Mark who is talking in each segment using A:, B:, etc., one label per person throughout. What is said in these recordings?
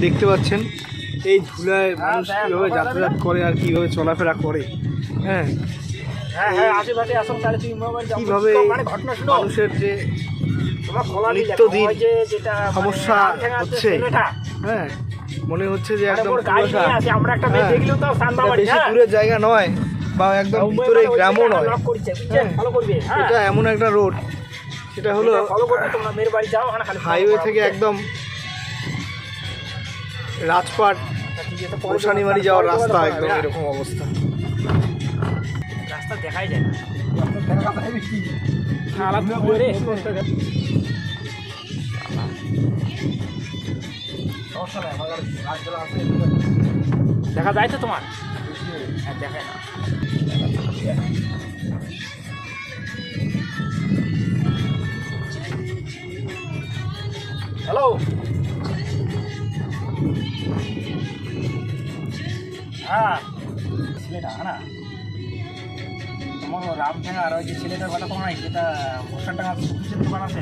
A: দেখতে পাচ্ছেন এই ধুলায় মানুষ কীভাবে যাতায়াত করে আর কীভাবে চলাফেরা করে হ্যাঁ
B: হ্যাঁ হ্যাঁ।
A: কীভাবে
B: মানে
A: মানুষের যে নিত্যদিন
B: মানে
A: সমস্যা হচ্ছে। হ্যাঁ মনে হচ্ছে যে একদম হ্যাঁ। বেশি। দূরের জায়গা নয় বা একদম ভিতরে
B: মানে
A: গ্রামও নয়। এটা এমন একটা রোড সেটা হলো হাইওয়ে থেকে করবে, রাজপাট
B: তোমার
A: যাওয়ার রাস্তা একদম। এরকম অবস্থা
B: রাস্তা দেখাই যায়। দেখা যায় তো তোমার হ্যাঁ দেখায় না হ্যালো হ্যাঁ ছেলেটা না তোমার রামঠেঙ্গা আর ওই যে ছেলেটার কথা তোমার নাই যেটা বর্ষার টাকা সবজির দোকান আছে।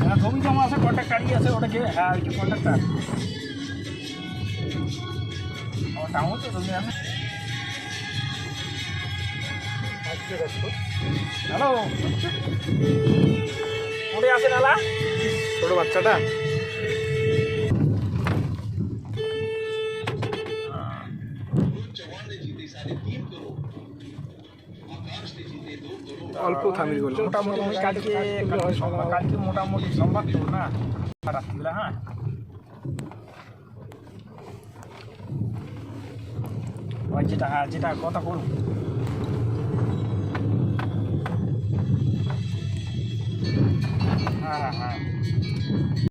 B: হ্যাঁ জমি জমা আছে কন্ট্রাক্টারই আছে ওটাকে হ্যাঁ ওই যে কন্ট্রাক্টার আমার টাউন তো জমি আমি হ্যালো। উড়ে আসে নালা?
A: ছোট বাচ্চাটা? অল্প থামির গেল
B: মোটামুটি কালকে কালকে মোটামুটি সোমবার তো না। রাত্রিবেলা হ্যাঁ। যেটা হ্যাঁ যেটা কথা করুন 哈